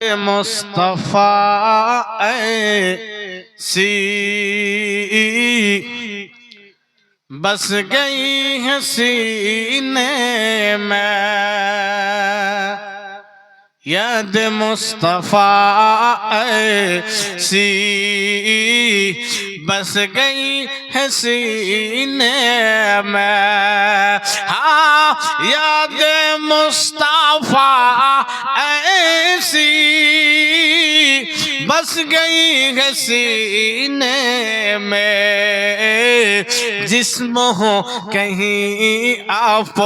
مصطفیٰ سی بس گئی ہے سینے میں ید مصطفیٰ سی بس گئی ہے سینے میں ہاں یاد مصطفیٰ ایسی ہس گئی ہے سینے میں۔ جسم ہو کہیں آپ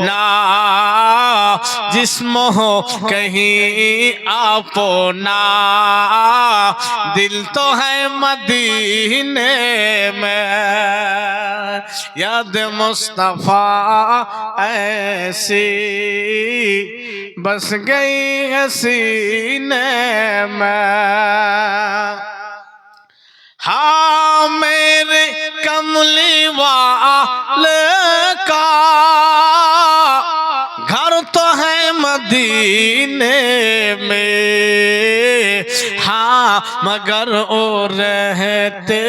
نا۔ جسم ہو کہیں آپ نا۔ دل تو ہے مدینے میں۔ یاد مصطفیٰ ایسی، بس گئی ہے سینے میں۔ ہاں میرے کملی والے کا گھر تو ہے مدینے میں۔ ہاں مگر او رہتے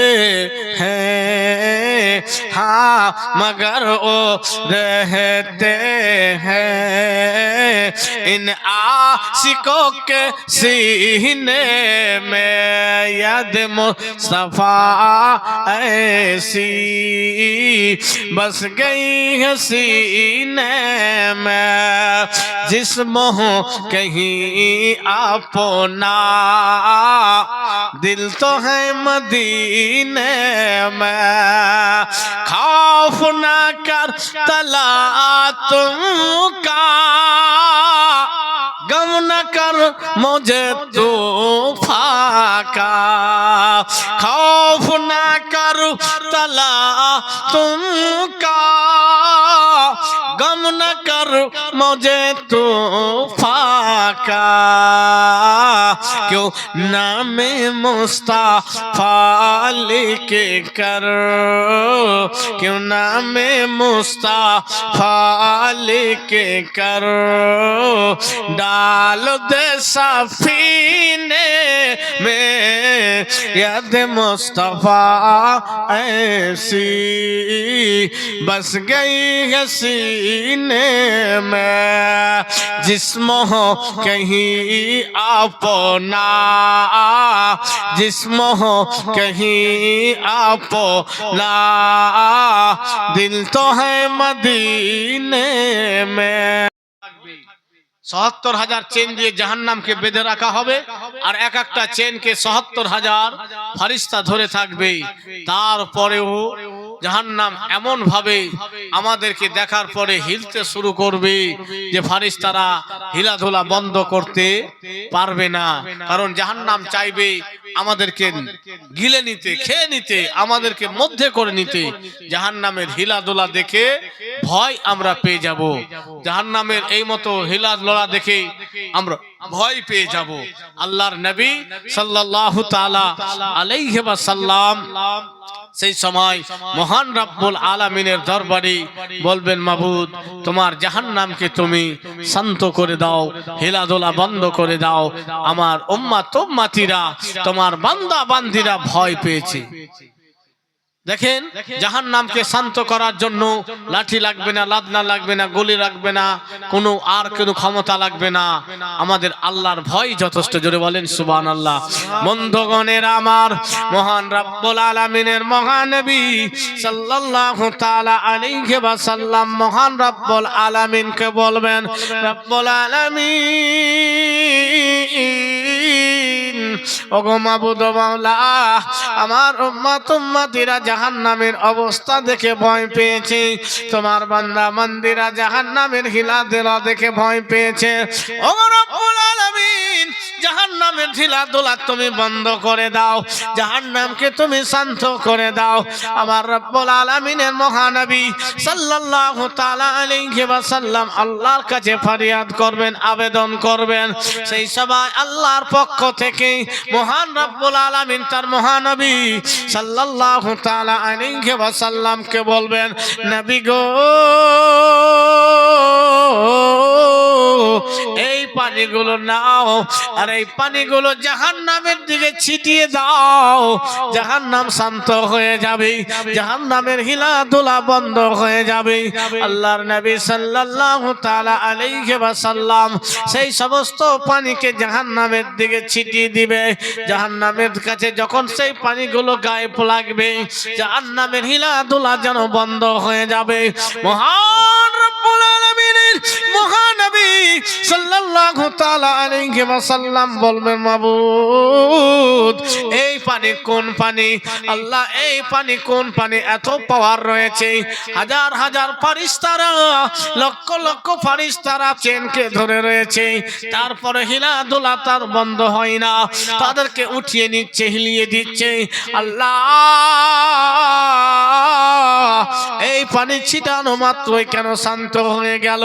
ہیں۔ ہاں مگر او رہتے ہیں۔ ان آسکوں کے سینے میں ید مصطفیٰ ایسی بس گئی ہے سینے میں۔ جسم کہیں اپنا دل تو ہے مدینے میں خوف نہ کر تلا تم کا غم نہ کر مجھے تو پھاکا خوف نہ کر تلا تم کا غم نہ کر مجھے تو پھاکا کیوں نام مصطفیٰ لکھ کر کیوں نام مصطفیٰ لکھ کر ڈال دے سفینے میں یاد مصطفیٰ ایسی بس گئی حسینے میں جسم ہو کہیں آپ نہ جسم ہو کہیں آپ لا دل تو ہے مدینے میں সহাত্তর হাজার চেন দিয়ে জাহান নামকে বেঁধে রাখা হবে আর এক একটা চেনকে সহাত্তর হাজার ফারিস্তা ধরে থাকবে তারপরেও জাহান্নাম এমন ভাবে আমাদেরকে দেখার পরে হিলতে শুরু করবে যে ফারিস তারা হিলাধুলা বন্ধ করতে পারবে না। কারণ জাহান্নাম চাইবে আমাদেরকে গিলে নিতে, খেয়ে নিতে, আমাদেরকে মধ্যে করে নিতে। জাহান্নামের হিলাধুলা দেখে ভয় আমরা পেয়ে যাব। জাহান্নামের এই মতো হিলাধুলা দেখে আমরা ভয় পেয়ে যাব। আল্লাহর নবী সাল্লাল্লাহু তাআলা আলাইহি ওয়াসাল্লাম সেই সময় মহান রব্বুল আলামিনের দরবারে বলবেন মাবুদ তোমার জাহান্নামকে তুমি শান্ত করে দাও হেলাদোলা বন্ধ করে দাও। আমার উম্মা তোম্মাতিরা তোমার বান্দা বান্দিরা ভয় পেয়েছে। দেখেন জাহান নামকে শান্ত করার জন্য লাঠি লাগবে না লাদনা লাগবে না গুলি লাগবে না কোনো আর কোনো ক্ষমতা লাগবে না। আমাদের আল্লাহর ভয় যথেষ্ট জোরে বলেন সুবান আল্লাহ বন্ধগণের আমার মহান রব্বুল আলামিনের মহানবী সাল্লাল্লাহু তাআলা আলাইহি ওয়াসাল্লাম মহান রব্বুল আলামিনকে বলবেন রব্বুল আলামিন। ওগো মাবুদ মাওলা, আমার উম্মত উম্মতিরা জাহান্নামের অবস্থা দেখে ভয় পেয়েছে। তোমার বান্দা মন্দিরা জাহান্নামের হিলাদেরা দেখে ভয় পেয়েছে। ওগো রব্বুল জাহান্নামের ঢিলা দোলা তুমি বন্ধ করে দাও জাহান নামকে তুমি শান্ত করে দাও। আমার রব্বুল আলামিনের মহানবী সাল্লাল্লাহু তাআলা আলাইহি ওয়াসাল্লাম আল্লাহর কাছে ফরিয়াদ করবেন, আবেদন করবেন। সেই সময় আল্লাহর পক্ষ থেকে মহান রব্বুল আলামিন তার মহানবী সাল্লাল্লাহু তাআলা আলাইহি ওয়াসাল্লামকে বলবেন, নবী গো এই পানিগুলো নাও, আর এই পানিগুলো জাহান নামের দিকে ছিটিয়ে দাও। জাহান নাম শান্ত হয়ে যাবে জাহান নামের হিলা দোলা বন্ধ হয়ে যাবে। আল্লাহর নবী সাল্লাল্লাহু তাআলা আলাইহি ওয়াসাল্লাম সেই সমস্ত পানিকে জাহান নামের দিকে ছিটিয়ে দিবে। জাহান নামের কাছে যখন সেই পানিগুলো গায়ে লাগবে জাহান নামের হিলা দোলা যেন বন্ধ হয়ে যাবে। মহান রব্বুল মহানবী সাল্লাল্লাহু তাআলা আলাইহি ওয়াসাল্লাম বলবেন, মাবুদ, এই পানি কোন পানি? আল্লাহ, এই পানি কোন পানি? এত পাওয়ার রয়েছে। হাজার হাজার ফারিস্তারা লক্ষ লক্ষ ফারিস্তারা চেনকে ধরে রয়েছে। তারপরে হিলা দোলা তার বন্ধ হয় না। তাদেরকে উঠিয়ে নিচ্ছে, হিলিয়ে দিচ্ছে। আল্লাহ এই পানি ছিটানো মাত্রই কেন শান্ত হয়ে গেল?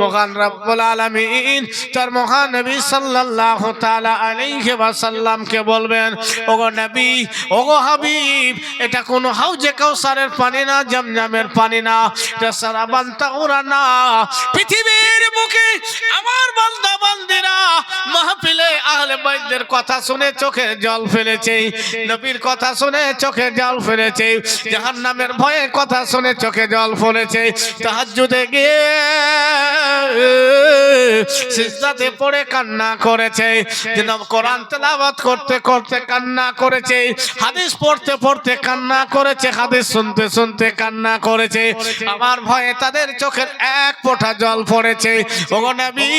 মহান রব্বুল আলামিন তার মহান নবী সাল্লাল্লাহু তাআলা আলাইহি ওয়াসাল্লামকে বলবেন, ওগো নবী, ওগো হাবিব, এটা কোনো হাউজে কাউসারের পানি না, জমজমের পানি না। এটা সারা বান্তা ওরা না। পৃথিবীর মুখে আমার বান্দা বান্দিরা মাহফিলে আহলে বাইতদের কথা শুনে চোখে জল ফেলেছে, নবীর কথা শুনে চোখে জল ফেলেছে, জাহান্নামের ভয়ে কথা শুনে চোখে জল ফেলেছে তাহাজ্জুদে গিয়ে সিজদাতে পড়ে কান্না করেছে। যেন কোরআন তেলাওয়াত করতে করতে কান্না করেছে। হাদিস পড়তে পড়তে কান্না করেছে। হাদিস শুনতে শুনতে কান্না করেছে। আমার ভয়ে তাদের চোখের এক ফোঁটা জল পড়েছে। ওগো নবী,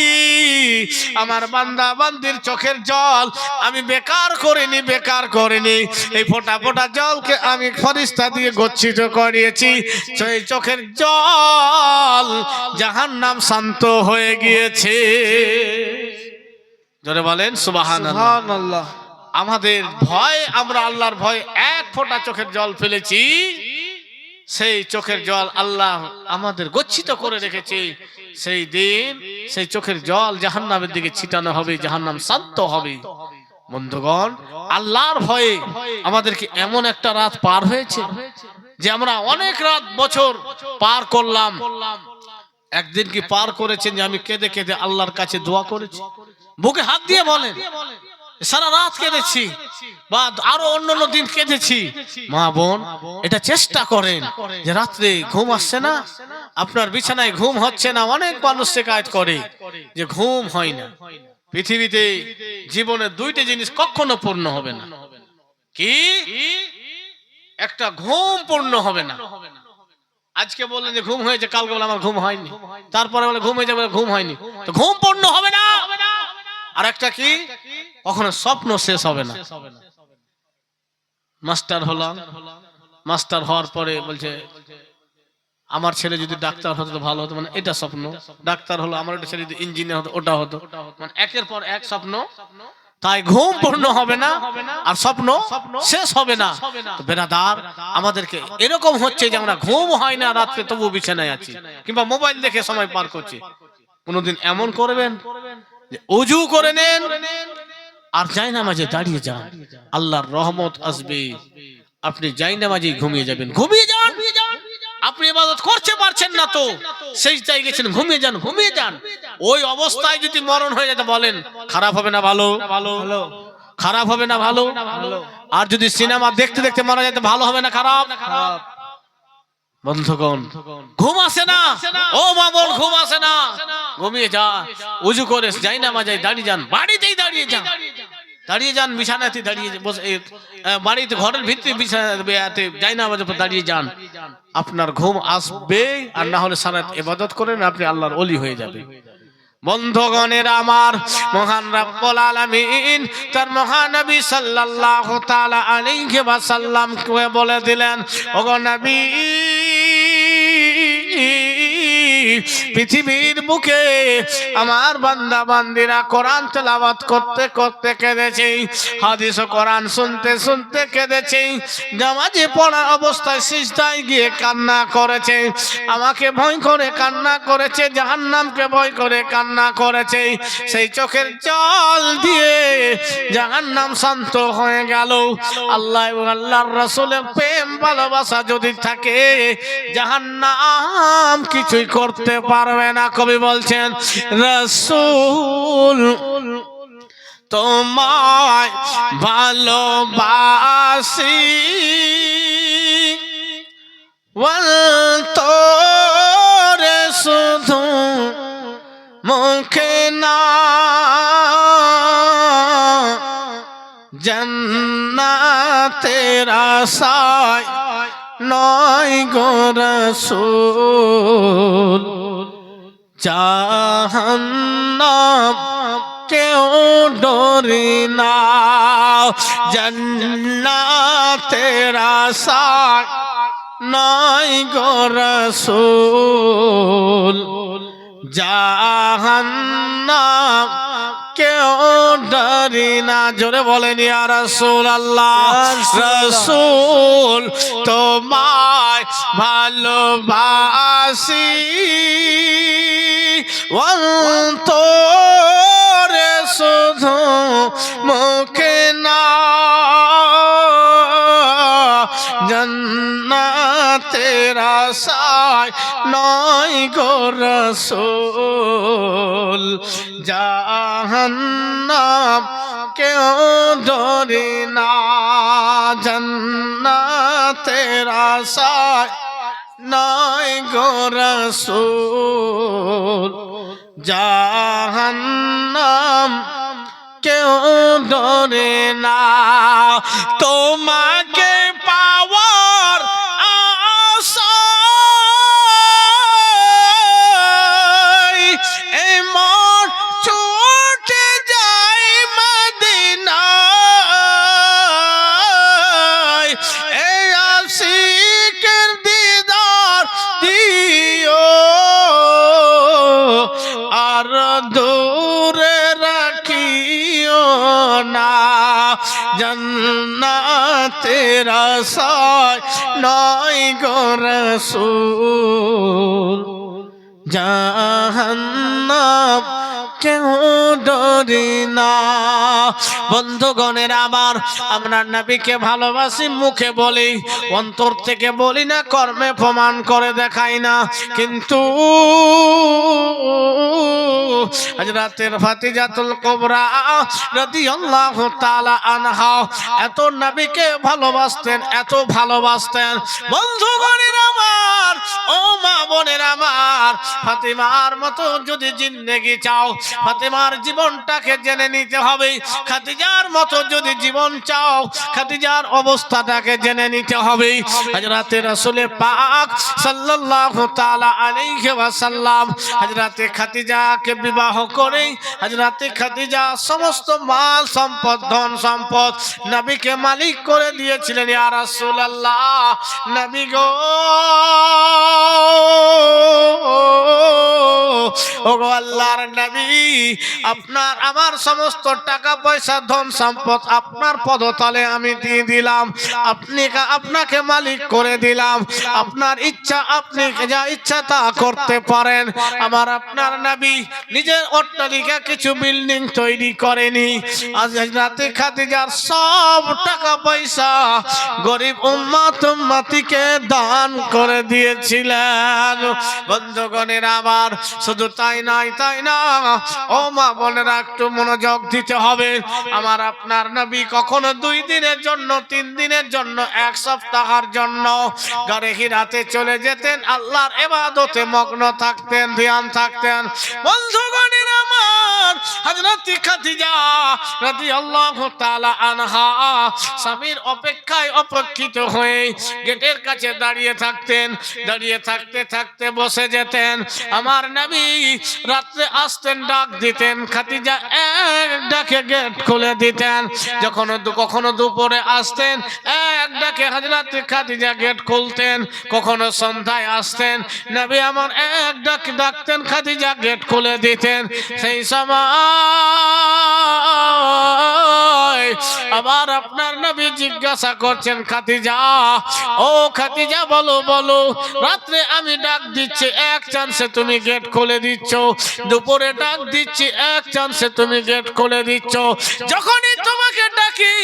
আমার বান্দা বান্দির চোখের জল আমি বেকার করিনি বেকার করিনি। এই ফোঁটা ফোঁটা জলকে আমি ফরিস্তা দিয়ে গচ্ছিত করিয়েছি। সেই চোখের জল জাহান নাম শান্ত হয়ে গিয়েছে। জোরে বলেন সুবাহান আমাদের ভয় আমরা আল্লাহর ভয় এক ফোঁটা চোখের জল ফেলেছি। সেই চোখের জল আল্লাহ আমাদের গচ্ছিত করে রেখেছে। সেই দিন সেই চোখের জল জাহান্নামের দিকে ছিটানো হবে জাহান্নাম শান্ত হবে। বন্ধুগণ আল্লাহর ভয়ে আমাদেরকে এমন একটা রাত পার হয়েছে। যে আমরা অনেক রাত বছর পার করলাম। একদিন কি পার করেছেন যে আমি কেঁদে কেঁদে আল্লাহর কাছে দোয়া করেছি? বুকে হাত দিয়ে বলেন। সারা রাত কেঁদেছি বা আরও অন্য অন্য দিন কেঁদেছি। মা বোন, এটা চেষ্টা করেন যে রাত্রে ঘুম আসছে না, আপনার বিছানায় ঘুম হচ্ছে না, অনেক মানুষ শেখায়ত করে যে ঘুম হয় না। পৃথিবীতে জীবনে দুইটা জিনিস কখনো পূর্ণ হবে না। কি? একটা ঘুম পূর্ণ হবে না। আজকে বললেন যে ঘুম হয়েছে, কালকে বলে আমার ঘুম হয়নি। তারপরে বলে ঘুম হয়েছে, বলে ঘুম হয়নি। তো ঘুম পূর্ণ হবে না। আর একটা কি? কখনো স্বপ্ন শেষ হবে না। মাস্টার হলাম। মাস্টার হওয়ার পরে বলছে, আমার ছেলে যদি ডাক্তার হতো তো ভালো হতো মানে এটা স্বপ্ন। ডাক্তার হলো, আমার ছেলে যদি ইঞ্জিনিয়ার হতো, ওটা হতো। মানে একের পর এক স্বপ্ন। তাই ঘুম পূর্ণ হবে না আর স্বপ্ন শেষ হবে না। তো বেরাদার আমাদেরকে এরকম হচ্ছে যে আমরা ঘুম হয় না রাত্রে তবু বিছানায় আছি। কিংবা মোবাইল দেখে সময় পার করছি। কোনোদিন এমন করবেন যে অজু করে নেন আর যাই না মাঝে দাঁড়িয়ে যান। আল্লাহর রহমত আসবে। আপনি যাই না মাঝে ঘুমিয়ে যাবেন। ঘুমিয়ে যান। আপনি ইবাদত করতে পারছেন না তো। সেই গেছেন ঘুমিয়ে যান ঘুমিয়ে যান। ওই অবস্থায় যদি মরণ হয়ে যেতে বলেন খারাপ হবে না ভালো? ভালো। খারাপ হবে না ভালো? আর যদি সিনেমা দেখতে দেখতে মারা যেতে ভালো হবে না খারাপ? বন্ধুগণ ঘুম আসে না। ও মামন ঘুম আসে না। ঘুমিয়ে যা উজু করে যাই না মাজাই দাঁড়িয়ে যান বাড়িতেই দাঁড়িয়ে যান। দাঁড়িয়ে যান, বিছানাতে দাঁড়িয়ে বসে বাড়িতে, ঘরের ভিতরে বিছানাতে যাই না আমাদের দাঁড়িয়ে যান। আপনার ঘুম আসবে, আর না হলে সারা ইবাদত করেন, আপনি আল্লাহর অলি হয়ে যাবে বন্ধগণের আমার মহান রাব্বুল আলামিন, তার মহানবী সাল্লাল্লাহু তাআলা আলাইহি ওয়াসাল্লাম কে বলে দিলেন, ওগো নবী পৃথিবীর বুকে আমার বান্দা বান্দিরা কোরআন তেলাওয়াত করতে করতে কেঁদেছে, হাদিস ও কোরআন শুনতে শুনতে কেঁদেছে, নামাজে পড়া অবস্থায় সিজদায় গিয়ে কান্না করেছে, আমাকে ভয় করে কান্না করেছে, জাহান্নামকে ভয় করে কান্না করেছে, সেই চোখের জল দিয়ে জাহান্নাম শান্ত হয়ে গেল। আল্লাহ আল্লাহর রাসূলের প্রেম ভালোবাসা যদি থাকে, জাহান্নাম কিছুই করতে পারবে না কবি বলছেন রসুল তোমায় ভালোবাসি। তোরে শুধু মুখে না জন্না তেরা আশায় নয় গো রসুল। জাহান্নাম কেউ ডরি না। জন্নাতের আশায় নয় গো রসুল। জাহান্নাম কেউ ডরি না। জোরে বলেন ইয়া রসুল আল্লাহ রসুল তোমায় ভালোবাসি। অন্তরে শুধু মুখে না, জন্নাতের আশায় নয় গো রসুল। জাহান্নাম কেউ ডরে না জন্নাতের আশায় নাই গো রসুল। জাহান্নাম কেউ ধরে না। তোমাকে আশায় নয় গো রসুল। জাহান্নাম কেউ ডরি না। বন্ধুগণের আমার, আমরা নবীকে ভালোবাসি, মুখে বলি, অন্তর থেকে বলি না, কর্মে প্রমাণ করে দেখাই না। কিন্তু হযরতের ফাতিজাতুল কুবরা রাদিয়াল্লাহু তাআলা আনহা এত নবীকে ভালোবাসতেন, এত ভালোবাসতেন। বন্ধুগণের ও মা বোনের আমার, ফাতিমার মতো যদি জিন্দেগি চাও, ফাতিমার জীবনটাকে জেনে নিতে হবে। খাদিজার মতো যদি জীবন চাও, খাদিজার অবস্থাটাকে জেনে নিতে হবে। হযরতে রাসূলে পাক সাল্লাল্লাহু তাআলা আলাইহি ওয়াসাল্লাম হযরতে খাদিজাকে বিবাহ করে, হযরতে খাদিজা সমস্ত মাল সম্পদ, ধন সম্পদ নবীকে মালিক করে দিয়েছিলেন। ইয়া রাসূলুল্লাহ, নবী গো! ওগো আল্লাহর নবী, আপনার, আমার সমস্ত টাকা, পয়সা, ধন সম্পদ আপনার পদতলে আমি দিয়ে দিলাম। আপনি আপনাকে মালিক করে দিলাম। আপনার ইচ্ছা, আপনি যা ইচ্ছা তা করতে পারেন। আমার আপনার নবী নিজের অট্টালিকা কিছু বিল্ডিং তৈরি করেনি। আজ রাতে খাদিজার সব টাকা, পয়সা গরিব উম্মাত উম্মাতিকে দান করে দিয়েছিলেন বন্ধুগণের আমার, শুধু তাই নাই তাই না? ও মা বোনেরা, একটু মনোযোগ দিতে হবে। আমার আপনার নবী কখনো দুই দিনের জন্য, তিন দিনের জন্য, এক সপ্তাহের জন্য ঘরে হিরাতে চলে যেতেন। আল্লাহর এবাদতে মগ্ন থাকতেন, ধ্যান থাকতেন। বন্ধুগণের আমার অপেক্ষায় অপেক্ষিত হয়ে গেটের কাছে দাঁড়িয়ে থাকতেন, দাঁড়িয়ে থাকতে থাকতে বসে যেতেন। আমার নবী রাত্রে আসতেন, ডাক দিতেন, খাদিজা এক ডাকে গেট খুলে দিতেন। যখন কখনো দুপুরে আসতেন, এক ডাকে হযরত খাদিজা গেট খুলতেন। কখনো সন্ধ্যায় আসতেন, নবী আমার এক ডাক ডাকতেন, খাদিজা গেট খুলে দিতেন। সেই সময় আবার আপনার নবী জিজ্ঞাসা করছেন খাতিজা ও খাতিজা বলো বলো, রাত্রে আমি ডাক দিচ্ছি, এক চান্সে তুমি গেট খুলে দিচ্ছ। দুপুরে ডাক দিচ্ছি, এক চান্সে তুমি গেট খুলে দিচ্ছ। যখনই তোমাকে ডাকি,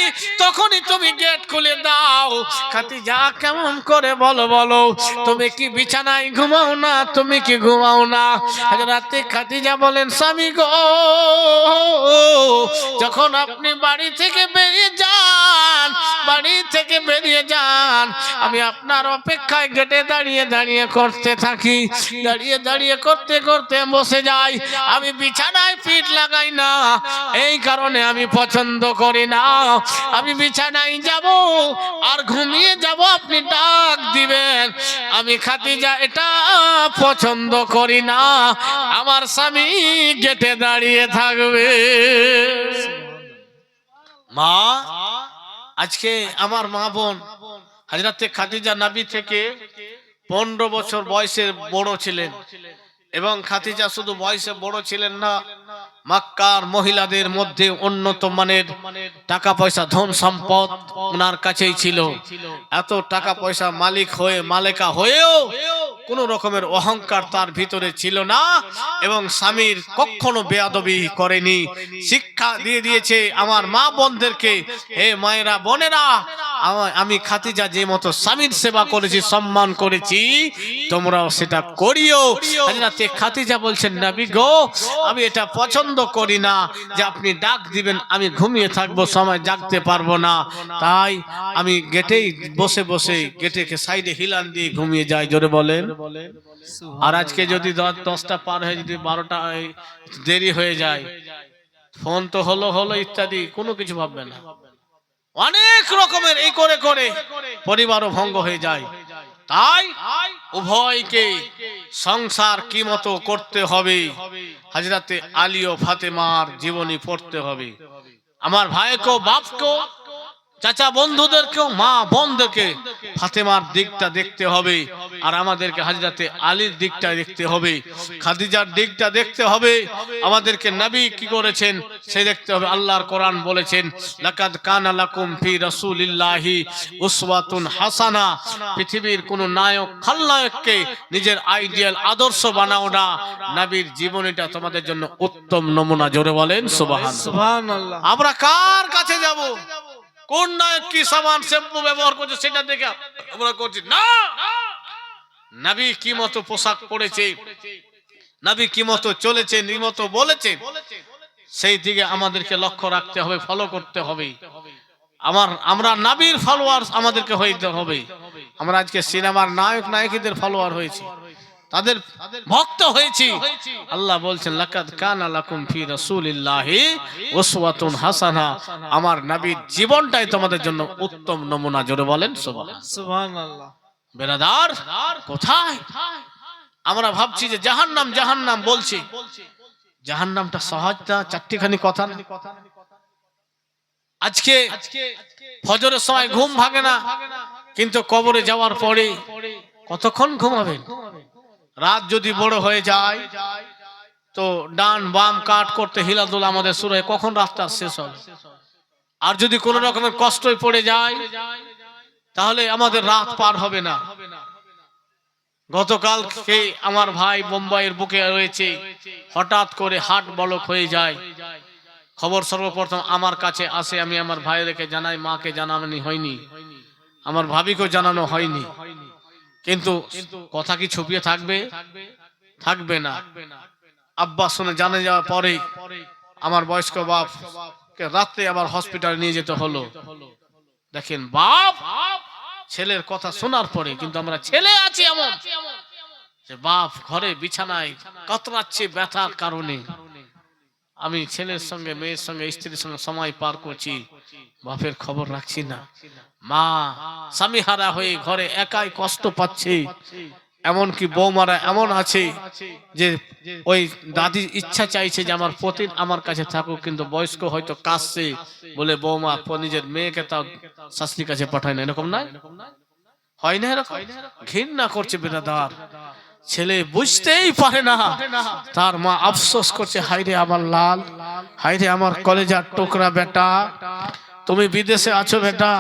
তখনই তুমি গেট খুলে দাও। খাতিজা কেমন করে বলো বলো, তুমি কি বিছানায় ঘুমাও না, তুমি কি ঘুমাও না? রাতে খাতিজা বলেন, স্বামী গো যখন আপনি বাড়ি থেকে বেরিয়ে যান বাড়ি থেকে বেরিয়ে যান। আমি আপনার অপেক্ষায় গেটে দাঁড়িয়ে দাঁড়িয়ে করতে থাকি। দাঁড়িয়ে দাঁড়িয়ে করতে করতে বসে যাই। আমি বিছানায় পিঠ লাগাই না। এই কারণে আমি পছন্দ করি না। আমি বিছানায় যাব আর ঘুমিয়ে যাব, আপনি ডাক দিবেন। আমি খাতিজা এটা পছন্দ করি না। আমার স্বামী গেটে দাঁড়িয়ে থাকবে। মা আজকে আমার মা বোন হাজরাতে খাদিজা নাবি থেকে পনেরো বছর বয়সের বড় ছিলেন এবং খাতিজা শুধু বয়সে বড় ছিলেন না, মাক্কার মহিলাদের মধ্যে উন্নত মানের টাকা পয়সা, ধন সম্পদ ওনার কাছেই ছিল। এত টাকা পয়সা মালিক হয়ে, মালিকা হয়েও কোন রকমের অহংকার তার ভিতরে ছিল না এবং স্বামীর কখনো বেয়াদবি করেনি। শিক্ষা দিয়ে দিয়েছে, আমার মা বোনদেরকে, হে মায়েরা বোনেরা, আমি খাতিজা যে মতো স্বামীর সেবা করেছি, সম্মান করেছি, তোমরাও সেটা করিও। খাতিজা বলছেন, নবী গো, আমি এটা পছন্দ করি না যে আপনি ডাক দিবেন, আমি ঘুমিয়ে থাকব, সময় জাগতে পারব না। তাই আমি গেটেই বসে বসে গেটেকে সাইডে হিলান দিয়ে ঘুমিয়ে যাই। জোরে বলেন। আর আজকে যদি দশ- দশটা পার হয়ে যদি বারোটা দেরি হয়ে যায়, ফোন তো হলো হলো ইত্যাদি, কোনো কিছু ভাববে না। অনেক রকমের এই করে করে পরিবারও ভঙ্গ হয়ে যায়। তাই উভয়কে সংসার কি মতো করতে হবে? হাজরাতে আলী ও ফাতেমার জীবনী পড়তে হবে। আমার ভাইকেও, বাপকেও, চাচা বন্ধুদেরকেও, মা বোনদেরকে ফাতেমার দিকটা দেখতে হবে। আর আমাদেরকে হাজরাতে আলীর দিকটা দেখতে হবে খাদিজার দিকটা দেখতে হবে। আমাদেরকে নবী কি করেছেন সে দেখতে হবে। আল্লাহর কোরআন বলেছেন লাকাদ কানা লাকুম ফি রাসূলিল্লাহি উসওয়াতুন হাসানা। পৃথিবীর কোন নায়ক খলনায়ককে নিজের আইডিয়াল আদর্শ বানাও না। নবীর জীবনীটা তোমাদের জন্য উত্তম নমুনা জোরে বলেন সুবহান সুবহানাল্লাহ। আমরা কার কাছে যাব? কোন নায়ক কি সামান শ্যাম্পু ব্যবহার করছে সেটা দেখে আমরা করছি না! নবী কি মতো পোশাক পরেছে? নবী কি মতো চলেছে? কি মতো বলেছে? সেই দিকে আমাদেরকে লক্ষ্য রাখতে হবে ফলো করতে হবে। আমার আমরা নাবির ফলোয়ার আমাদেরকে হইতে হবে। আমরা আজকে সিনেমার নায়ক নায়িকাদের ফলোয়ার হয়েছি। তাদের ভক্ত হয়েছি। আল্লাহ বলছেন লাকাদ কানা লাকুম ফি রাসূলিল্লাহি উসওয়াতুন হাসানা। আমার নবীর জীবনটাই তোমাদের জন্য উত্তম নমুনা। জোরে বলেন সুবহান সুবহানাল্লাহ। বেরাদার কোথায়? আমরা ভাবছি যে জাহান্নাম জাহান্নাম বলছি। জাহান্নামটা সহজ না, চারটিখানি কথা আজকে ফজরের সময় ঘুম ভাঙে না, কিন্তু কবরে যাওয়ার পরে কতক্ষণ ঘুমাবেন? রাত যদি বড় হয়ে যায়, তো ডান বাম কাট করতে হিলাদুল আমাদের শুরু হয় কখন রাতটা শেষ হবে? আর যদি কোনো রকমের কষ্টই পড়ে যায় তাহলে আমাদের রাত পার হবে না। গতকাল আমার ভাই বোম্বাইয়ের বুকে রয়েছে। হঠাৎ করে হাট বলক হয়ে যায়। খবর সর্বপ্রথম আমার কাছে আসে। আমি আমার ভাইদেরকে জানাই মাকে জানানি হয়নি। আমার ভাবিকেও জানানো হয়নি। কিন্তু কথা কি ছুপিয়ে থাকবে? থাকবে না। আব্বা শুনে জানা যাওয়ার পরে আমার বয়স্ক বাপ রাত্রে আবার হসপিটালে নিয়ে যেতে হলো। দেখেন বাপ! ছেলের কথা শোনার পরে কিন্তু আমরা ছেলে আছি এমন যে বাপ ঘরে বিছানায় কতরাচ্ছে ব্যথার কারণে। আমি ছেলের সঙ্গে, মেয়ের সঙ্গে, স্ত্রীর সঙ্গে সময় পার করছি, বাপের খবর রাখছি না। মা স্বামী হারা হয়ে ঘরে একাই কষ্ট পাচ্ছে। এমনকি বৌমারা এমন আছে যে ওই দাদি ইচ্ছা চাইছে যে আমার পতি আমার কাছে থাকুক কিন্তু বয়স্ক হয়তো কাশছে বলে বৌমা নিজের মেয়েকে তাও শাস্ত্রীর কাছে পাঠায় না। এরকম না হয় না এরকম? ঘৃণা করছে বেদাদার। ছেলে বুঝতেই পারে না। তার মা আফসোস করছে হাইরে আমার লাল হাইরে আমার কলেজার টুকরা বেটা। তুমি বিদেশে আছো বেটা।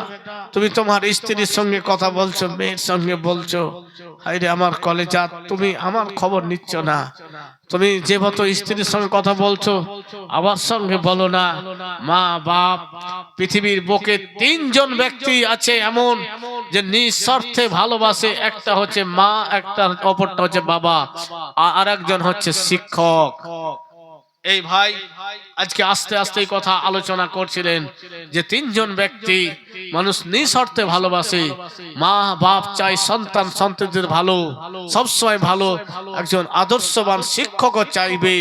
তুমি তোমার স্ত্রীর সঙ্গে কথা বলছো মেয়ের সঙ্গে বলছো। হাইরে আমার কলেজা, তুমি আমার খবর নিচ্ছ না। তুমি যে মতো স্ত্রীর সঙ্গে কথা বলছো, আমার সঙ্গে বলো না। মা, বাপ, পৃথিবীর বুকে তিনজন ব্যক্তি আছে এমন যে নিঃস্বার্থে ভালোবাসে, একটা হচ্ছে মা, একটা অপরটা হচ্ছে বাবা, আর একজন হচ্ছে শিক্ষক। এই ভাই, আজকে আস্তে আস্তে এই কথা আলোচনা করছিলেন যে তিনজন ব্যক্তি মানুষ নিঃশর্তে ভালোবাসে। মা, বাপ চাই, সন্তান সন্তানদের ভালো, সবসময় ভালো। একজন আদর্শবান শিক্ষকও চাইবে,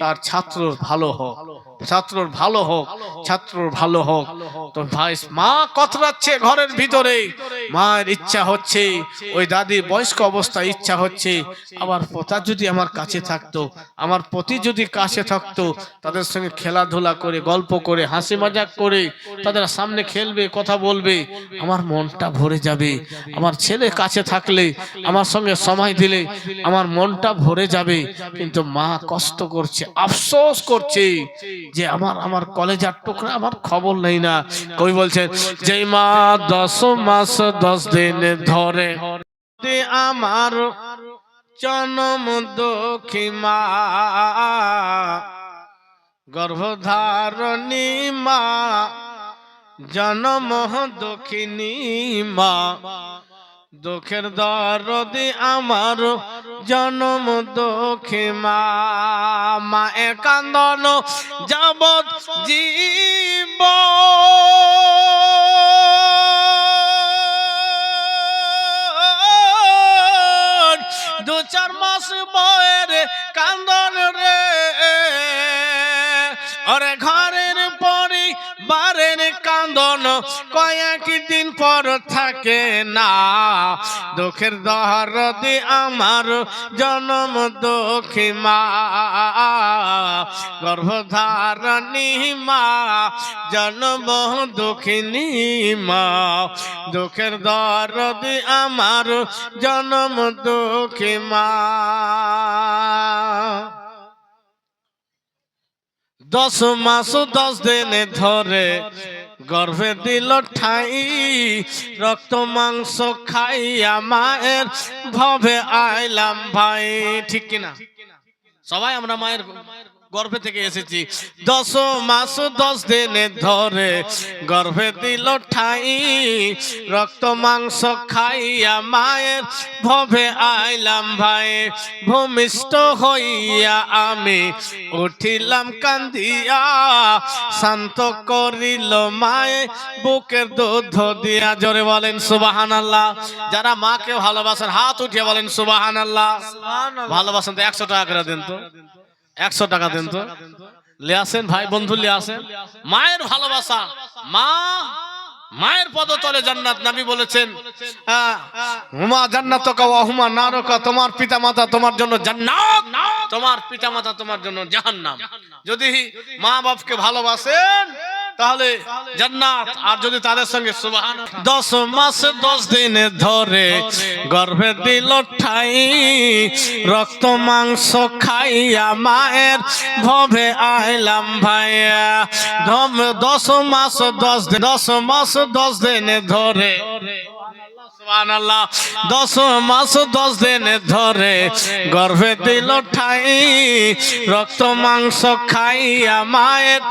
তার ছাত্র ভালো হোক। ছাত্রর ভালো হোক ছাত্রর ভালো হোক। তো ভাই মা কতরাচ্ছে ঘরের ভিতরে? মায়ের ইচ্ছা হচ্ছে ওই দাদি বয়স্ক অবস্থায় ইচ্ছা হচ্ছে। আবার পোতা যদি আমার কাছে থাকতো আমার পতি যদি কাছে থাকতো তাদের সঙ্গে খেলাধুলা করে গল্প করে হাসি মজাক করে তাদের সামনে খেলবে কথা বলবে আমার মনটা ভরে যাবে। আমার ছেলে কাছে থাকলে আমার সঙ্গে সময় দিলে আমার মনটা ভরে যাবে। কিন্তু মা কষ্ট করছে আফসোস করছে। যে আমার আমার কলেজার টুকরা আমার খবর নেই না। কই বলছেন যে মা দশ মাস দশ দিন ধরে আমার জনম দক্ষী মা। গর্ভধারণী মা, জনম দক্ষিণী মা। দুঃখের দরদি আমার, জনম দুঃখী মা একান্দন যাবত জীব। দু চার মাস বয়ের কান্দন রে। ওরে ঘরের পরি বারের কান্দন কয়েক দিন পর থাকে না। দুঃখের দহরদি আমার জনম দুঃখী মা। গর্ভধারণী মা, জন্ম দুঃখিনী মা। দুঃখের দরদি আমার জনম দুঃখী মা। দশ মাস, দশ দিন ধরে গর্ভে দিল ঠাই, রক্ত মাংস খাইয়া মায়ের ভবে আইলাম ভাই, ঠিক কিনা? সবাই আমরা মায়ের গর্ভে থেকে এসেছি। দশ মাস দশ দিনে ধরে গর্ভে দিল ঠাই রক্ত মাংস খাইয়া মায়ের ভবে আইলাম ভাই। ভূমিষ্ঠ হইয়া আমি উঠিলাম কান্দিয়া শান্ত করিল মায়ে বুকের দুধ দিয়া। জোরে বলেন সুবাহান আল্লাহ যারা মাকে ভালোবাসেন হাত উঠিয়ে বলেন সুবাহান আল্লাহ ভালোবাসেন তো একশো টাকা করে দেন তো। একশো টাকা দেন তো। লে আসেন ভাই বন্ধু লে আসেন মায়ের ভালোবাসা। মা, মায়ের পদতলে জান্নাত। নাবি বলেছেন হুমা জান্নাত হুমা নারকা। তোমার পিতা মাতা তোমার জন্য জান্নাত। তোমার পিতা মাতা তোমার জন্য জাহান্নাম। যদি মা বাপকে ভালোবাসেন তাহলে জান্নাত আর যদি তাদের সঙ্গে সুবহান দশ মাস দশ দিন ধরে গর্ভে দিল ঠাই রক্ত মাংস খাইয়া মায়ের ভবে আইলাম ভাইয়া ধম দশ মাস দশ দিন দশ মাস দশ দিন ধরে। দশ মাস, দশ দিন ধরে গর্ভে দিল ঠাই, রক্ত, মাংস খাইয়া মায়ের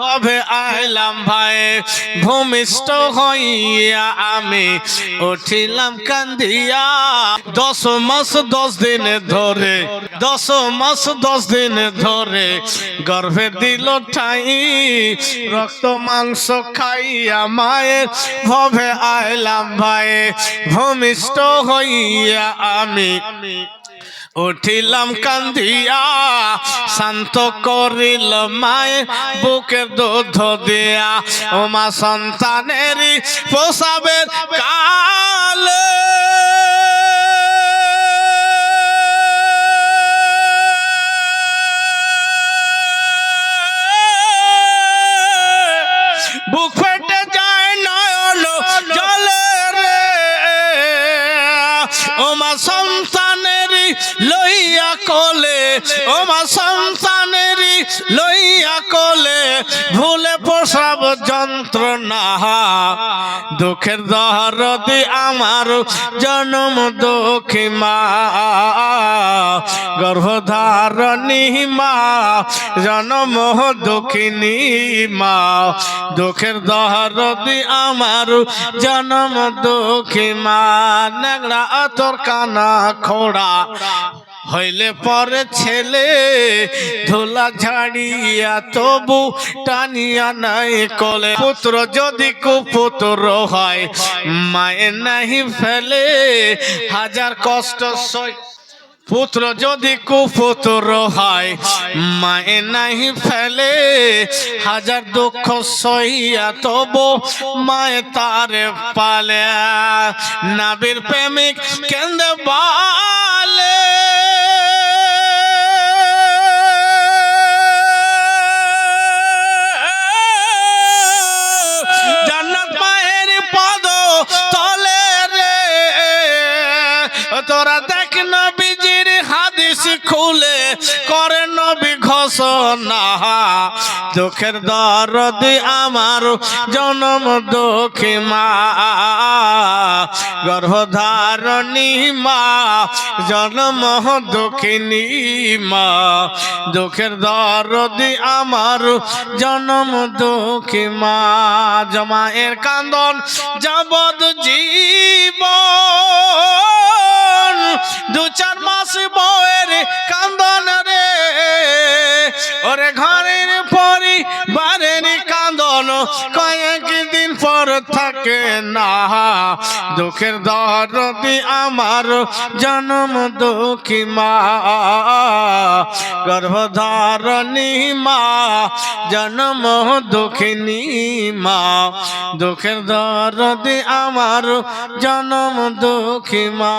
ভবে আইলাম ভাই। ভূমিষ্ঠ হইয়া আমি উঠিলাম কান্দিয়া। দশ মাস, দশ দিন ধরে, দশ মাস, দশ দিন ধরে গর্ভে দিল ঠাই, রক্ত, মাংস খাইয়া মায়ের ভবে আইলাম ভাই। ভূমিষ্ঠ হইয়া আমি উঠিলাম কান্দিয়া, শান্ত করিল মায়ে বুকে দুধ দিয়া। ওমা সন্তানেরই পোষাবে কালে প্রসব যন্ত্রণা, দুঃখের দহরদি আমার, জনম দুঃখী মা, গর্ভধারণী মা, জনম দুঃখিনী মা, দুঃখের দহরদি আমার, জনম দুঃখী মা নেংড়া তোর কানা খোড়া হইলে পরে ছেলে, ধুলা ঝাড়িয়া তবু টানিয়া নাই কলে। পুত্র যদি কুপুত্র হয় মায়ের নাহি ফেলে, হাজার কষ্ট সই। পুত্র যদি কুপুত্র হয়, মায়ে নাহি ফেলে, হাজার দুঃখ সইয়া তবু মায়ে তারে পালে। নাবির প্রেমিক কেন্দ্রে বালে ঘোষণা দুঃখের দরদ আমার, জনম দুঃখী মা। গর্ভধারণী মা, জনম দুঃখিনী মা। দুঃখের দরদি আমার, জনম দুঃখী মা। জমায়ের কান্দন যাবদ জীবন দু চার মাস বয়ের কান্দন রে। ওরে ঘরের পরিবারের কান্দন কয়েক দিন পর থাকে না। দুঃখের দরদি আমার জনম দুঃখী মা। গর্ভধারণী মা, জনম দুঃখিনী মা। দুঃখের দরদি আমার জনম দুঃখী মা।